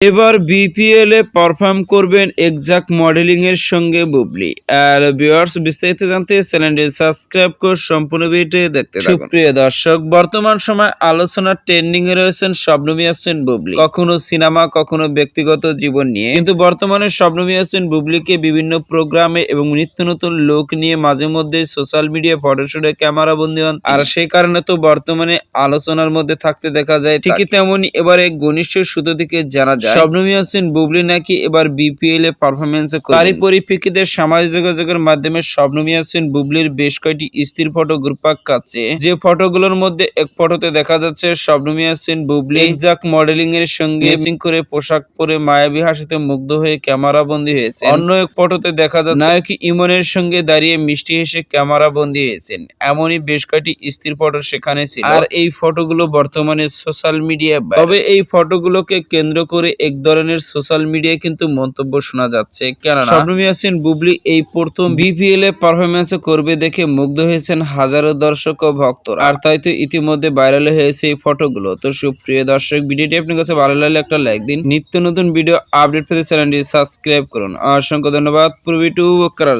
এবার বিপিএল এ পারফর্ম করবেন মডেলিং এর সঙ্গে বুবলি। আর ভিউয়ার্স বিস্তারিত জানতে চ্যানেলটি সাবস্ক্রাইব করে সম্পূর্ণ ভিডিওটি দেখতে থাকুন। সুপ্রিয় দর্শক বর্তমান সময় আলোচনার ট্রেন্ডিং এ রয়েছেন শবনমী আছেন বুবলি। কখনো সিনেমা কখনো ব্যক্তিগত জীবন নিয়ে। কিন্তু বর্তমানে শবনমী আছেন বুবলিকে বিভিন্ন প্রোগ্রামে এবং নিত্য নতুন লোক নিয়ে মাঝে মধ্যে সোশ্যাল মিডিয়া ফটোশুটে ক্যামেরা বন্দী হন। আর সেই কারণে তো বর্তমানে আলোচনার মধ্যে থাকতে দেখা যায় ঠিকই তেমনই এবারে ঘনিষ্ঠ সূত্র থেকে জানা যায়। শবনমী হোসেন বুবলি নাকি এবার বিপিএল এ পারফরমেন্স তারই পরিপ্রেক্ষিতে সামাজিক যোগাযোগের মাধ্যমে হোসেন বুবলির বেশ কয়েকটি স্থির ফটো গ্রুপাক কাছে যে ফটোগুলোর মধ্যে এক ফটোতে দেখা যাচ্ছে হোসেন বুবলি মডেলিং এর সঙ্গে করে পোশাক পরে মায়াবী হাসিতে মুগ্ধ হয়ে ক্যামেরা বন্দী হয়েছে অন্য এক ফটোতে দেখা যাচ্ছে নায়ক ইমনের সঙ্গে দাঁড়িয়ে মিষ্টি হেসে ক্যামেরা বন্দী হয়েছেন। এমনই বেশ কয়েকটি স্থির ফটো সেখানে ছিল। আর এই ফটোগুলো বর্তমানে সোশ্যাল মিডিয়া তবে এই ফটোগুলোকে কেন্দ্র করে এক ধরনের সোশ্যাল মিডিয়ায় কিন্তু মন্তব্য শোনা যাচ্ছে। কেননা শবনম ইয়াসিন বুবলি এই প্রথম বিপিএল এ পারফরমেন্স করবে দেখে মুগ্ধ হয়েছেন হাজারো দর্শক ও ভক্ত আর তাই তো ইতিমধ্যে ভাইরাল হয়েছে এই ফটোগুলো তো সুপ্রিয় দর্শক ভিডিওটি আপনার কাছে ভালো লাগলে একটা লাইক দিন। নিত্য নতুন ভিডিও আপডেট পেতে চ্যানেলটি সাবস্ক্রাইব করুন। অসংখ্য ধন্যবাদ। পুরো টু করার জন্য।